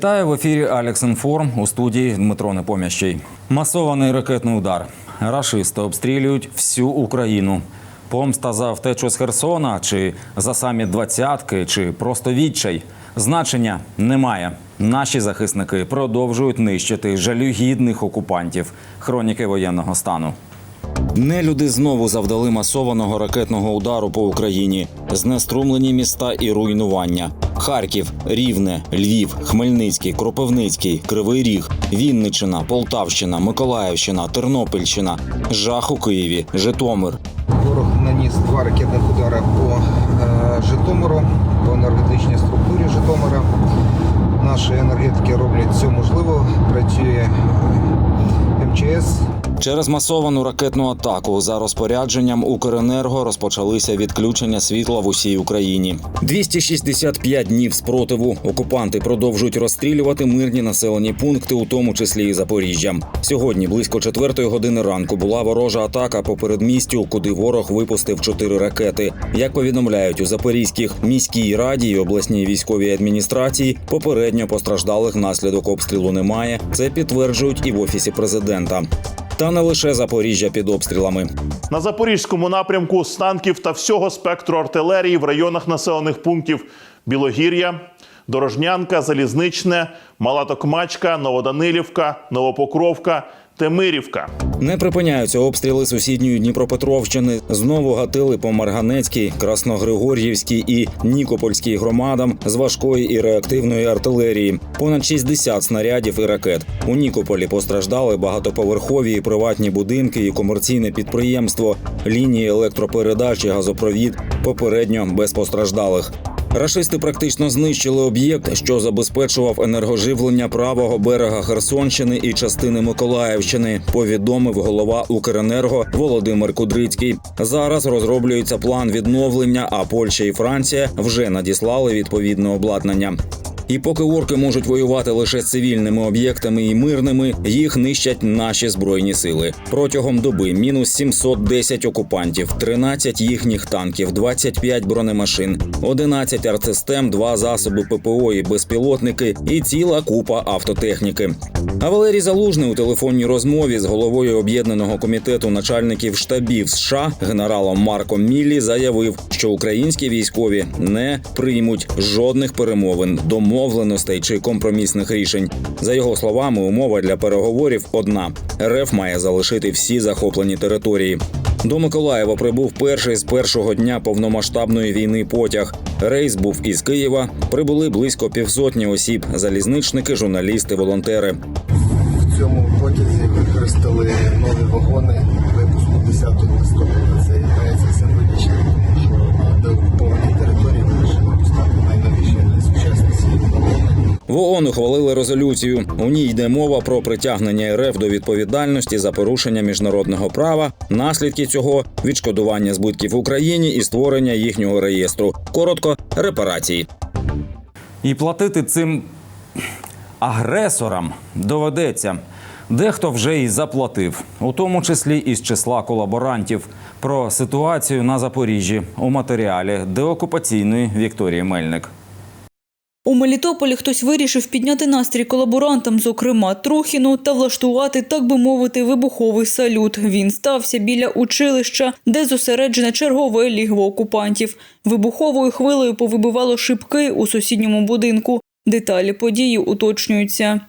Вітаю в ефірі Алекс Інформ у студії Дмитро Непомящий. Масований ракетний удар. Рашисти обстрілюють всю Україну. Помста за втечу з Херсона, чи за самі двадцятки, чи просто відчай. Значення немає. Наші захисники продовжують нищити жалюгідних окупантів. Хроніки воєнного стану. Нелюди знову завдали масованого ракетного удару по Україні, знеструмлені міста і руйнування. Харків, Рівне, Львів, Хмельницький, Кропивницький, Кривий Ріг, Вінниччина, Полтавщина, Миколаївщина, Тернопільщина, жах у Києві, Житомир. Ворог наніс два ракетних удари по е, Житомиру, по енергетичній структурі Житомира. Наші енергетики роблять все можливе. Працює е, МЧС, Через масовану ракетну атаку за розпорядженням Укренерго розпочалися відключення світла в усій Україні. 265 днів спротиву. Окупанти продовжують розстрілювати мирні населені пункти, у тому числі і Запоріжжя. Сьогодні близько четвертої години ранку була ворожа атака по передмістю, куди ворог випустив чотири ракети. Як повідомляють у Запорізьких міській раді і обласній військовій адміністрації, попередньо постраждалих внаслідок обстрілу немає. Це підтверджують і в офісі президента. Та не лише Запоріжжя під обстрілами. На запорізькому напрямку з танків та всього спектру артилерії в районах населених пунктів Білогір'я, Дорожнянка, Залізничне, Мала Токмачка, Новоданилівка, Новопокровка, Темирівка. Не припиняються обстріли сусідньої Дніпропетровщини. Знову гатили по Марганецькій, Красногригор'ївській і Нікопольській громадам з важкої і реактивної артилерії. Понад 60 снарядів і ракет. У Нікополі постраждали багатоповерхові і приватні будинки і комерційне підприємство, лінії електропередач і газопровід попередньо без постраждалих. Рашисти практично знищили об'єкт, що забезпечував енергоживлення правого берега Херсонщини і частини Миколаївщини. Повідомив голова Укренерго Володимир Кудрицький. Зараз розроблюється план відновлення, а Польща і Франція вже надіслали відповідне обладнання. І поки орки можуть воювати лише з цивільними об'єктами і мирними, їх нищать наші збройні сили. Протягом доби мінус 710 окупантів, 13 їхніх танків, 25 бронемашин, 11 артсистем, 2 засоби ППО і безпілотники і ціла купа автотехніки. А Валерій Залужний у телефонній розмові з головою об'єднаного комітету начальників штабів США генералом Марком Міллі заявив, що українські військові не приймуть жодних перемовин, домовленостей чи компромісних рішень. За його словами, умова для переговорів одна: РФ має залишити всі захоплені території. До Миколаєва прибув перший з першого дня повномасштабної війни потяг. Рейс був із Києва. Прибули близько півсотні осіб: залізничники, журналісти, волонтери. в цьому потязі використали нові вагони випуску 10 листопада. Це є символічним, тому що на деокупованій території вирішили пускати найновіші найсучасніші вагони. В ООН ухвалили резолюцію. У ній йде мова про притягнення РФ до відповідальності за порушення міжнародного права, наслідки цього відшкодування збитків Україні і створення їхнього реєстру. Коротко репарації. І платити цим агресорам доведеться. Дехто вже і заплатив, у тому числі із числа колаборантів. Про ситуацію на Запоріжжі у матеріалі деокупаційної Вікторії Мельник. У Мелітополі хтось вирішив підняти настрій колаборантам, зокрема Трухіну, та влаштувати, так би мовити, вибуховий салют. Він стався біля училища, де зосереджене чергове лігво окупантів. Вибуховою хвилею повибивало шибки у сусідньому будинку. Деталі події уточнюються.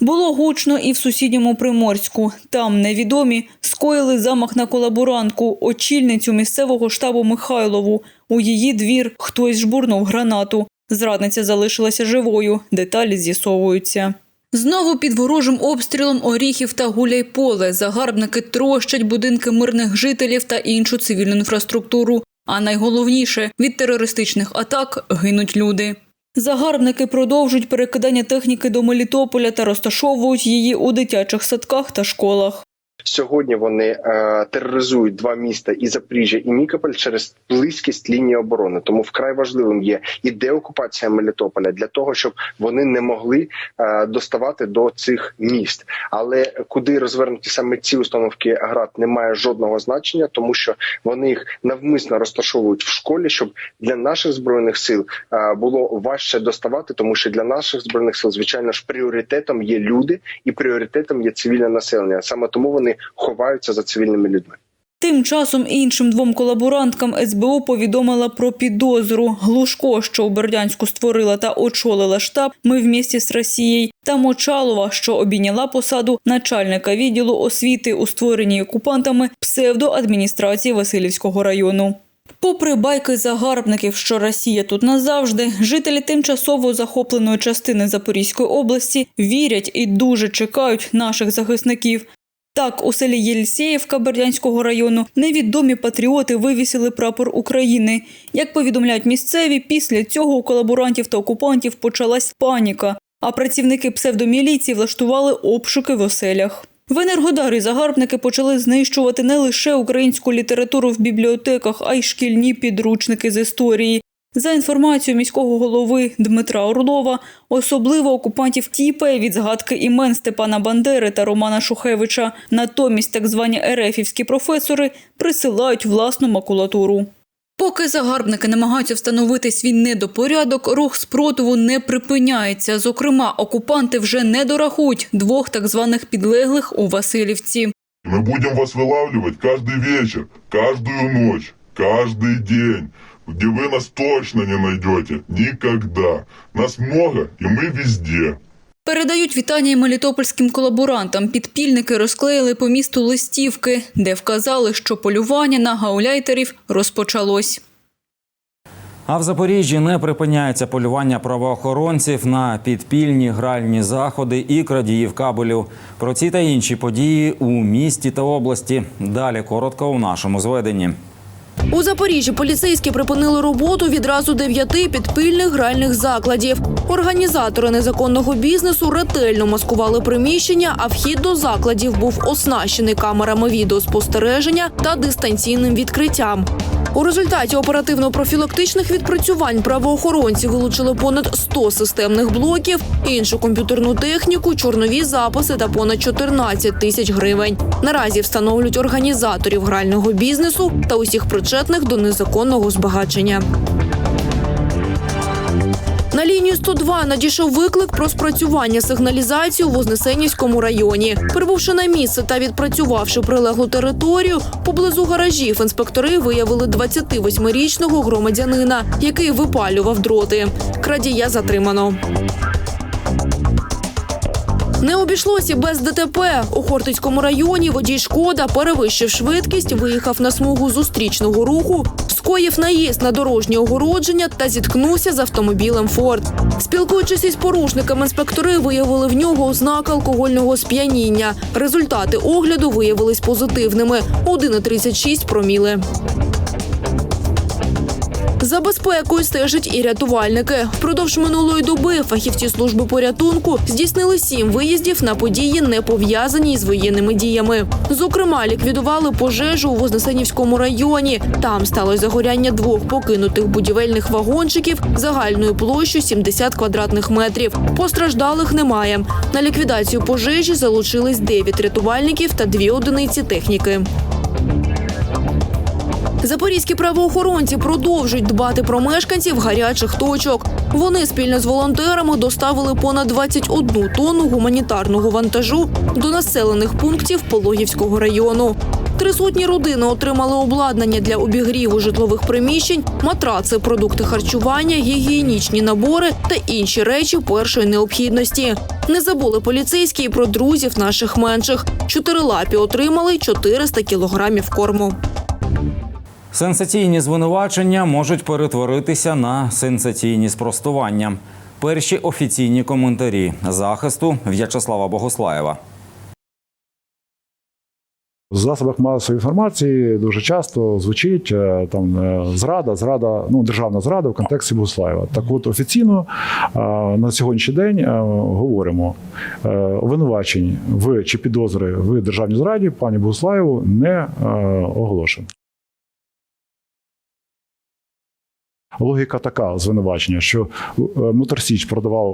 Було гучно і в сусідньому Приморську. Там невідомі скоїли замах на колаборантку, очільницю місцевого штабу Михайлову. У її двір хтось жбурнув гранату. Зрадниця залишилася живою. Деталі з'ясовуються. Знову під ворожим обстрілом Оріхів та Гуляйполе загарбники трощать будинки мирних жителів та іншу цивільну інфраструктуру. А найголовніше від терористичних атак гинуть люди. Загарбники продовжують перекидання техніки до Мелітополя та розташовують її у дитячих садках та школах. Сьогодні вони е, тероризують два міста і Запоріжжя, і Нікополь через близькість лінії оборони. Тому вкрай важливим є і деокупація Мелітополя для того, щоб вони не могли е, доставати до цих міст. Але куди розвернуті саме ці установки ГРАД не має жодного значення, тому що вони їх навмисно розташовують в школі, щоб для наших збройних сил е, було важче доставати, тому що для наших збройних сил, звичайно ж, пріоритетом є люди і пріоритетом є цивільне населення. Саме тому вони ховаються за цивільними людьми. Тим часом іншим двом колаборанткам СБУ повідомила про підозру. Глушко, що у Бердянську створила та очолила штаб «Ми вмісті з Росією» та Мочалова, що обійняла посаду начальника відділу освіти у створеній окупантами псевдоадміністрації Васильівського району. Попри байки загарбників, що Росія тут назавжди, жителі тимчасово захопленої частини Запорізької області вірять і дуже чекають наших захисників. Так, у селі Єльсеївка Бердянського району невідомі патріоти вивісили прапор України. Як повідомляють місцеві, після цього у колаборантів та окупантів почалась паніка, а працівники псевдоміліції влаштували обшуки в оселях. В Енергодарі загарбники почали знищувати не лише українську літературу в бібліотеках, а й шкільні підручники з історії. За інформацією міського голови Дмитра Орлова, особливо окупантів тіпає від згадки імен Степана Бандери та Романа Шухевича. Натомість так звані ерефівські професори присилають власну макулатуру. Поки загарбники намагаються встановити свій недопорядок, рух спротиву не припиняється. Зокрема, окупанти вже не дорахують двох так званих підлеглих у Васильівці. Мы будем вас вылавливать каждый вечер, каждую ночь, каждый день, где вы нас точно не найдете. Никогда. Нас много, и мы везде. Передають вітання й мелітопольським колаборантам. Підпільники розклеїли по місту листівки, де вказали, що полювання на гауляйтерів розпочалось. А в Запоріжжі не припиняється полювання правоохоронців на підпільні гральні заходи і крадіїв кабелів. Про ці та інші події у місті та області. Далі коротко у нашому зведенні. У Запоріжжі поліцейські припинили роботу відразу дев'яти підпільних гральних закладів. Організатори незаконного бізнесу ретельно маскували приміщення, а вхід до закладів був оснащений камерами відеоспостереження та дистанційним відкриттям. У результаті оперативно-профілактичних відпрацювань правоохоронці вилучили понад 100 системних блоків, іншу комп'ютерну техніку, чорнові записи та понад 14 тисяч гривень. Наразі встановлюють організаторів грального бізнесу та усіх причетних до незаконного збагачення. На лінію 102 надійшов виклик про спрацювання сигналізації у Вознесенівському районі. Прибувши на місце та відпрацювавши прилеглу територію, поблизу гаражів інспектори виявили 28-річного громадянина, який випалював дроти. Крадія затримано. Не обійшлося без ДТП. У Хортицькому районі водій Шкода, перевищив швидкість, виїхав на смугу зустрічного руху, скоїв наїзд на дорожнє огородження та зіткнувся з автомобілем Форд. Спілкуючись із порушниками, інспектори виявили в нього ознаки алкогольного сп'яніння. Результати огляду виявились позитивними 1,36 проміли. За безпекою стежать і рятувальники. Впродовж минулої доби фахівці служби порятунку здійснили сім виїздів на події, не пов'язані з воєнними діями. Зокрема, ліквідували пожежу у Вознесенівському районі. Там сталося загоряння двох покинутих будівельних вагончиків загальною площею 70 квадратних метрів. Постраждалих немає. На ліквідацію пожежі залучились 9 рятувальників та дві одиниці техніки. Запорізькі правоохоронці продовжують дбати про мешканців гарячих точок. Вони спільно з волонтерами доставили понад 21 тонну гуманітарного вантажу до населених пунктів Пологівського району. Три сотні родини отримали обладнання для обігріву житлових приміщень, матраци, продукти харчування, гігієнічні набори та інші речі першої необхідності. Не забули поліцейські і про друзів наших менших. Чотирилапі отримали 400 кілограмів корму. Сенсаційні звинувачення можуть перетворитися на сенсаційні спростування. Перші офіційні коментарі захисту В'ячеслава Богослаєва. В засобах масової інформації дуже часто звучить е, там е, зрада, зрада, ну державна зрада в контексті Буслаєва. Так от офіційно е, на сьогоднішній день говоримо обвинувачень в чи підозри в державній зраді пані Буслаєву не оголошено. Логіка така звинувачення, що е, Моторсіч продавав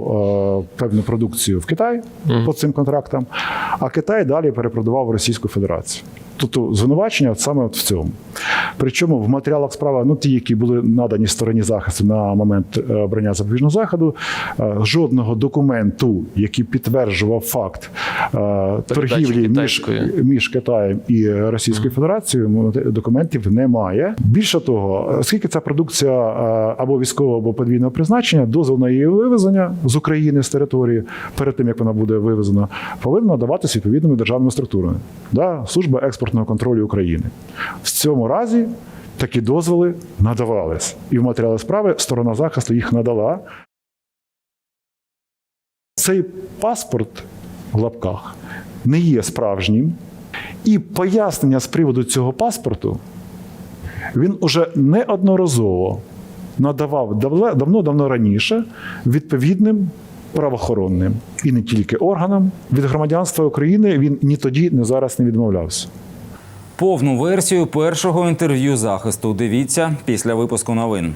е, певну продукцію в Китай по цим контрактам, а Китай далі перепродавав в Російську Федерацію. Тобто звинувачення саме от в цьому. Причому в матеріалах справи, ну ті, які були надані стороні захисту на момент е, обрання запобіжного заходу, е, жодного документу, який підтверджував факт е, торгівлі між, між Китаєм і Російською Федерацією, документів немає. Більше того, оскільки ця продукція або військового, або подвійного призначення, дозвіл на її вивезення з України з території перед тим як вона буде вивезена, повинна надаватися відповідними державними структурами. Да? Служба експортного контролю України. В цьому разі такі дозволи надавались. І в матеріалі справи сторона захисту їх надала. Цей паспорт в лапках не є справжнім. І пояснення з приводу цього паспорту він уже неодноразово надавав давно-давно раніше відповідним правоохоронним і не тільки органам від громадянства України. Він ні тоді, ні зараз не відмовлявся. Повну версію першого інтерв'ю захисту дивіться після випуску новин.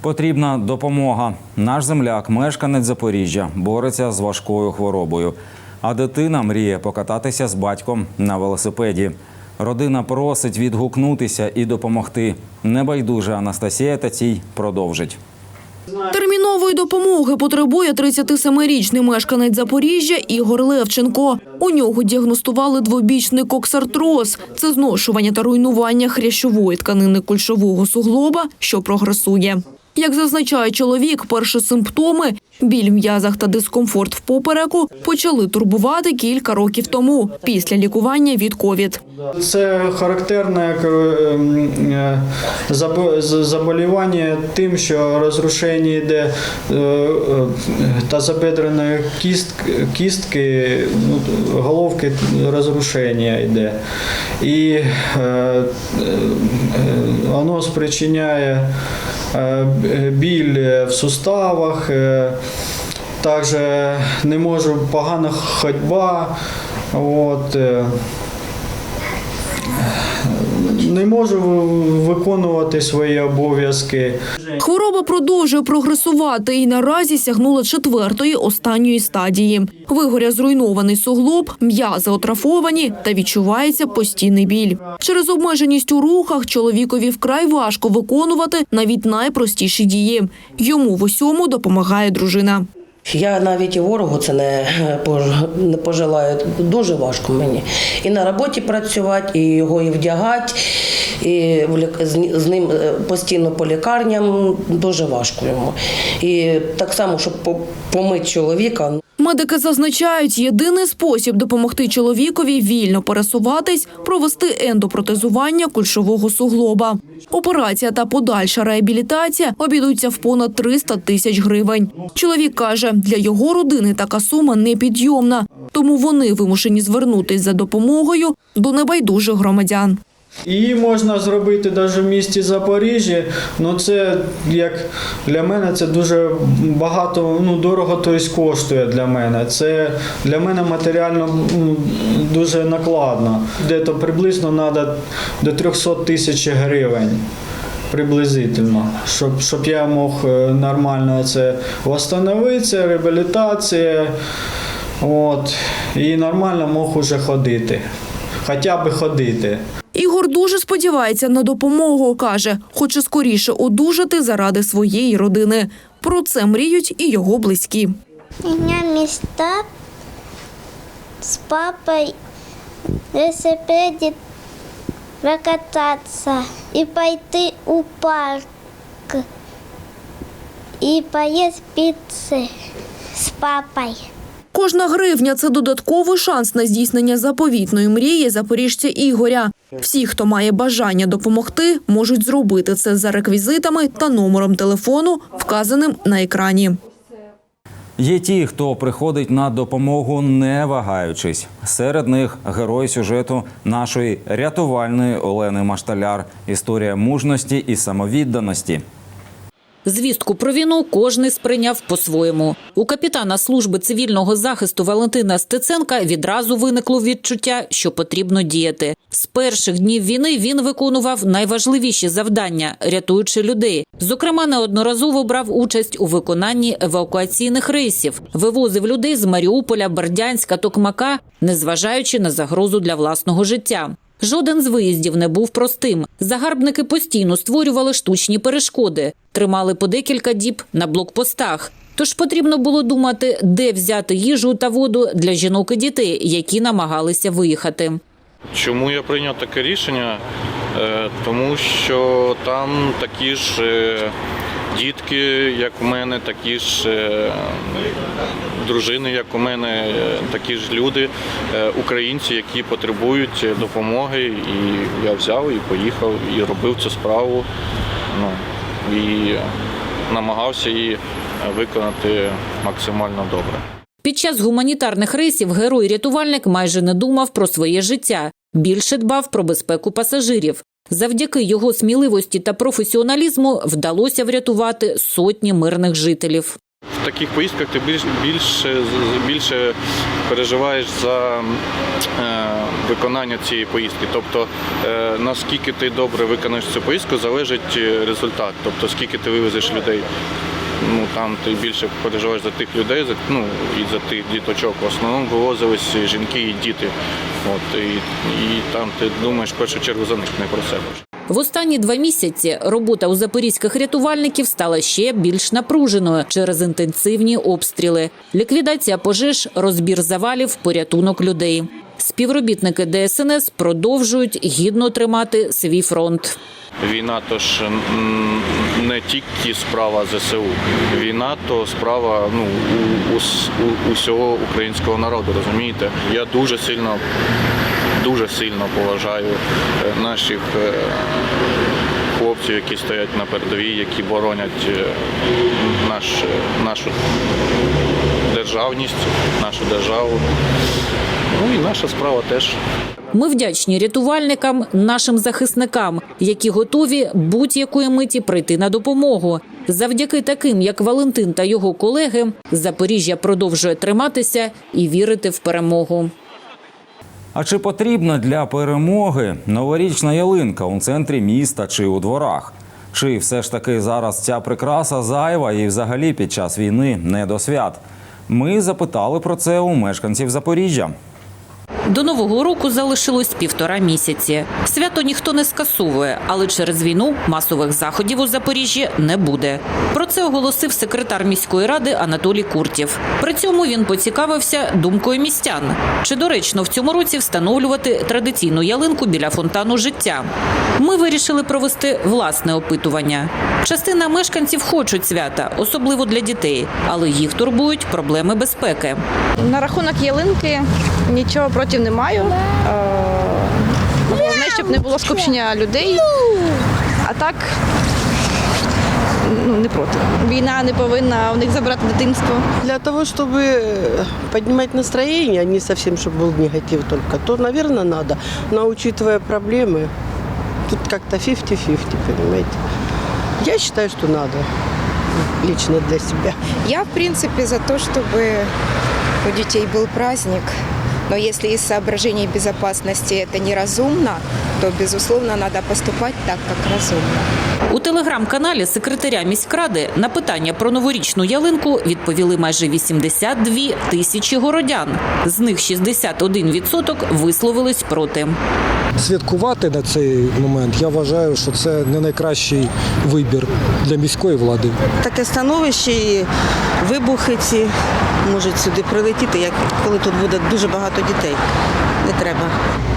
Потрібна допомога. Наш земляк, мешканець Запоріжжя, бореться з важкою хворобою. А дитина мріє покататися з батьком на велосипеді. Родина просить відгукнутися і допомогти. Небайдужа Анастасія Тацій продовжить. Термінової допомоги потребує 37-річний мешканець Запоріжжя Ігор Левченко. У нього діагностували двобічний коксартроз. Це зношування та руйнування хрящової тканини кульшового суглоба, що прогресує. Як зазначає чоловік, перші симптоми біль в м'язах та дискомфорт в попереку почали турбувати кілька років тому після лікування від ковід. Це характерне е, заболівання тим, що розрушення йде е, е, тазобедреної кістки, ну, головки розрушення йде. І воно спричиняє біль в суставах. Е, Також не можу погана ходьба. От, е, не можу виконувати свої обов'язки. Хвороба продовжує прогресувати і наразі сягнула четвертої останньої стадії. Вигоря зруйнований суглоб, м'язи отрафовані та відчувається постійний біль. Через обмеженість у рухах чоловікові вкрай важко виконувати навіть найпростіші дії. Йому в усьому допомагає дружина. Я навіть і ворогу це не, не пожелаю. Дуже важко мені. І на роботі працювати, і його і вдягати, і з ним е, постійно по лікарням дуже важко йому. І так само, щоб помити чоловіка. Медики зазначають, єдиний спосіб допомогти чоловікові вільно пересуватись – провести ендопротезування кульшового суглоба. Операція та подальша реабілітація обійдуться в понад 300 тисяч гривень. Чоловік каже, для його родини така сума непідйомна, тому вони вимушені звернутись за допомогою до небайдужих громадян. Її можна зробити навіть в місті Запоріжжя. Ну це як для мене це дуже багато, ну дорого тобто, коштує для мене. Це для мене матеріально ну, дуже накладно. Де-то приблизно треба до 300 тисяч гривень. Приблизительно, щоб, щоб я мог е, нормально це встановитися, реабілітація, от, і нормально мог уже ходити. Хоча б ходити. Ігор дуже сподівається на допомогу. Каже, хоче скоріше одужати заради своєї родини. Про це мріють і його близькі. У меня мечта с папой на велосипеде прокататься пойти у парк и поесть пиццы с папой. Кожна гривня це додатковий шанс на здійснення заповітної мрії запоріжця Ігоря. Всі, хто має бажання допомогти, можуть зробити це за реквізитами та номером телефону, вказаним на екрані. Є ті, хто приходить на допомогу, не вагаючись. Серед них герой сюжету нашої рятувальної Олени Машталяр. Історія мужності і самовідданості. Звістку про війну кожний сприйняв по-своєму. У капітана служби цивільного захисту Валентина Стеценка відразу виникло відчуття, що потрібно діяти. З перших днів війни він виконував найважливіші завдання, рятуючи людей. Зокрема, неодноразово брав участь у виконанні евакуаційних рейсів, вивозив людей з Маріуполя, Бердянська, Токмака, незважаючи на загрозу для власного життя. Жоден з виїздів не був простим. Загарбники постійно створювали штучні перешкоди, тримали по декілька діб на блокпостах. Тож потрібно було думати, де взяти їжу та воду для жінок і дітей, які намагалися виїхати. Чому я прийняв таке рішення? Е, Тому що там такі ж е, дітки, як у мене, такі ж е, дружини, як у мене, е, такі ж люди, е, українці, які потребують допомоги. І я взяв і поїхав і робив цю справу. Ну, і намагався її виконати максимально добре. Під час гуманітарних рейсів герой-рятувальник майже не думав про своє життя, більше дбав про безпеку пасажирів. Завдяки його сміливості та професіоналізму вдалося врятувати сотні мирних жителів. В таких поїздках ти більш, більше, більше переживаєш за е, виконання цієї поїздки. Тобто, е, наскільки ти добре виконаєш цю поїздку, залежить е, результат. Тобто, скільки ти вивезеш людей. Ну там ти більше переживаєш за тих людей, за ну і за тих діточок. В основному вивозились жінки і діти. От і, і там ти думаєш в першу чергу за них, не про себе. В останні два місяці робота у запорізьких рятувальників стала ще більш напруженою через інтенсивні обстріли, ліквідація пожеж, розбір завалів, порятунок людей. Співробітники ДСНС продовжують гідно тримати свій фронт. Війна то ж не тільки справа ЗСУ. Війна то справа ну, у, у, у, усього українського народу, розумієте? Я дуже сильно, дуже сильно поважаю е, наших е, хлопців, які стоять на передовій, які боронять е, наш, нашу державність, нашу державу. Ну і наша справа теж. Ми вдячні рятувальникам, нашим захисникам, які готові будь-якої миті прийти на допомогу. Завдяки таким, як Валентин та його колеги, Запоріжжя продовжує триматися і вірити в перемогу. А чи потрібна для перемоги новорічна ялинка у центрі міста чи у дворах? Чи все ж таки зараз ця прикраса зайва і взагалі під час війни не до свят? Ми запитали про це у мешканців Запоріжжя. До нового року залишилось півтора місяці. Свято ніхто не скасовує, але через війну масових заходів у Запоріжжі не буде. Про це оголосив секретар міської ради Анатолій Куртів. При цьому він поцікавився думкою містян. Чи доречно в цьому році встановлювати традиційну ялинку біля фонтану життя? Ми вирішили провести власне опитування. Частина мешканців хочуть свята, особливо для дітей, але їх турбують проблеми безпеки. На рахунок ялинки нічого проти не маю. Е, Головне, щоб не було скупчення людей. А так ну, не проти. Війна не повинна у них забрати дитинство. Для того, чтобы поднимать настроение, а не совсем, чтобы был негатив только, то, наверное, надо. Но учитывая проблемы, тут как-то 50-50, понимаете. Я считаю, что надо. Лично для себя. Я, в принципе, за то, чтобы у детей был праздник. Но если из соображений безопасности это неразумно, то, безусловно, надо поступать так, как разумно. У телеграм-каналі секретаря міськради на питання про новорічну ялинку відповіли майже 82 тисячі городян. З них 61% висловились проти. Святкувати на цей момент я вважаю, що це не найкращий вибір для міської влади. Таке становище і вибухи ці можуть сюди прилетіти, як коли тут буде дуже багато дітей. Не треба.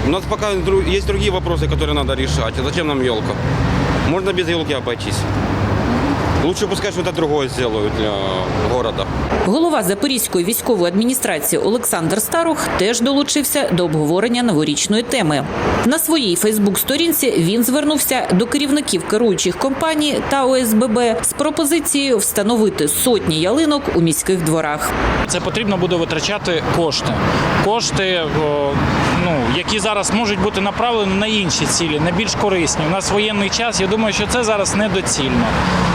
У нас пока дру- есть другие вопросы, которые надо решать. Зачем нам елка? Можно без елки обойтись. Лучше пускай что-то другое сделают для города. Голова Запорізької військової адміністрації Олександр Старух теж долучився до обговорення новорічної теми. На своїй Фейсбук-сторінці він звернувся до керівників керуючих компаній та ОСББ з пропозицією встановити сотні ялинок у міських дворах. Це потрібно буде витрачати кошти. Кошти, о, ну, які зараз можуть бути направлені на інші цілі, на більш корисні. У нас воєнний час. Я думаю, що це зараз недоцільно.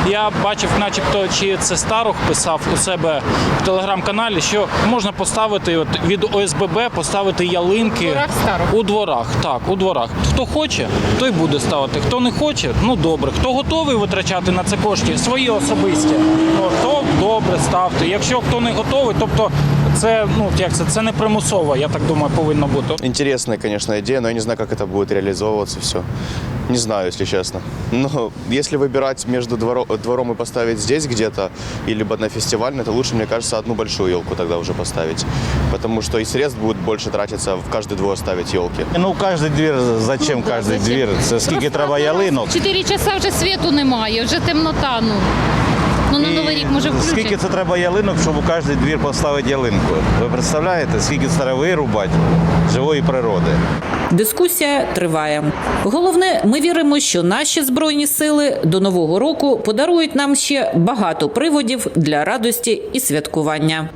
Я бачив, начебто, чи це Старух писав у себе в телеграм-каналі, що можна поставити от, від ОСББ поставити ялинки у дворах. Так, у дворах. Хто хоче, той буде ставити. Хто не хоче, ну добре. Хто готовий витрачати на це кошти, свої особисті, то добре ставте. Якщо хто не готовий, тобто це ну як це, це не примусово, я так думаю, повинно бути. Интересная, конечно, идея, но я не знаю, как это будет реализовываться все. Не знаю, если честно. Но если выбирать между дворо- двором и поставить здесь где-то, и либо на фестивальной, то лучше, мне кажется, одну большую елку тогда уже поставить. Потому что и средств будет больше тратиться в каждый двор ставить елки. Ну, кожен двір, зачем кожен двір? Це скільки треба ялинок? Чотири часа вже світу немає, вже темнота. Ну, ну на новий рік може включити. Скільки це треба ялинок, щоб у кожен двір поставити ялинку? Ви представляєте, скільки це треба вирубати живої природи? Дискусія триває. Головне, ми віримо, що наші збройні сили до нового року подарують нам ще багато приводів для радості і святкування.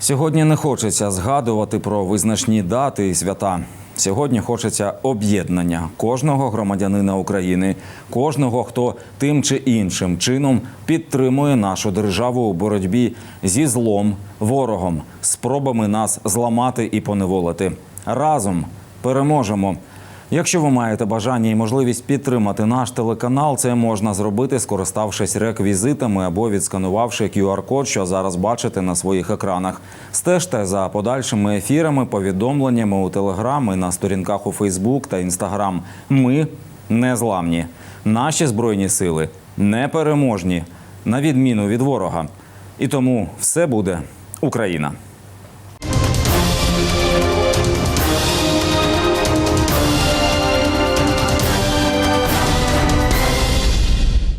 Сьогодні не хочеться згадувати про визначні дати і свята. Сьогодні хочеться об'єднання кожного громадянина України, кожного, хто тим чи іншим чином підтримує нашу державу у боротьбі зі злом, ворогом, спробами нас зламати і поневолити. Разом переможемо. Якщо ви маєте бажання і можливість підтримати наш телеканал, це можна зробити, скориставшись реквізитами або відсканувавши QR-код, що зараз бачите на своїх екранах. Стежте за подальшими ефірами, повідомленнями у Телеграм і на сторінках у Фейсбук та Інстаграм. Ми незламні. Наші збройні сили непереможні, на відміну від ворога. І тому все буде Україна.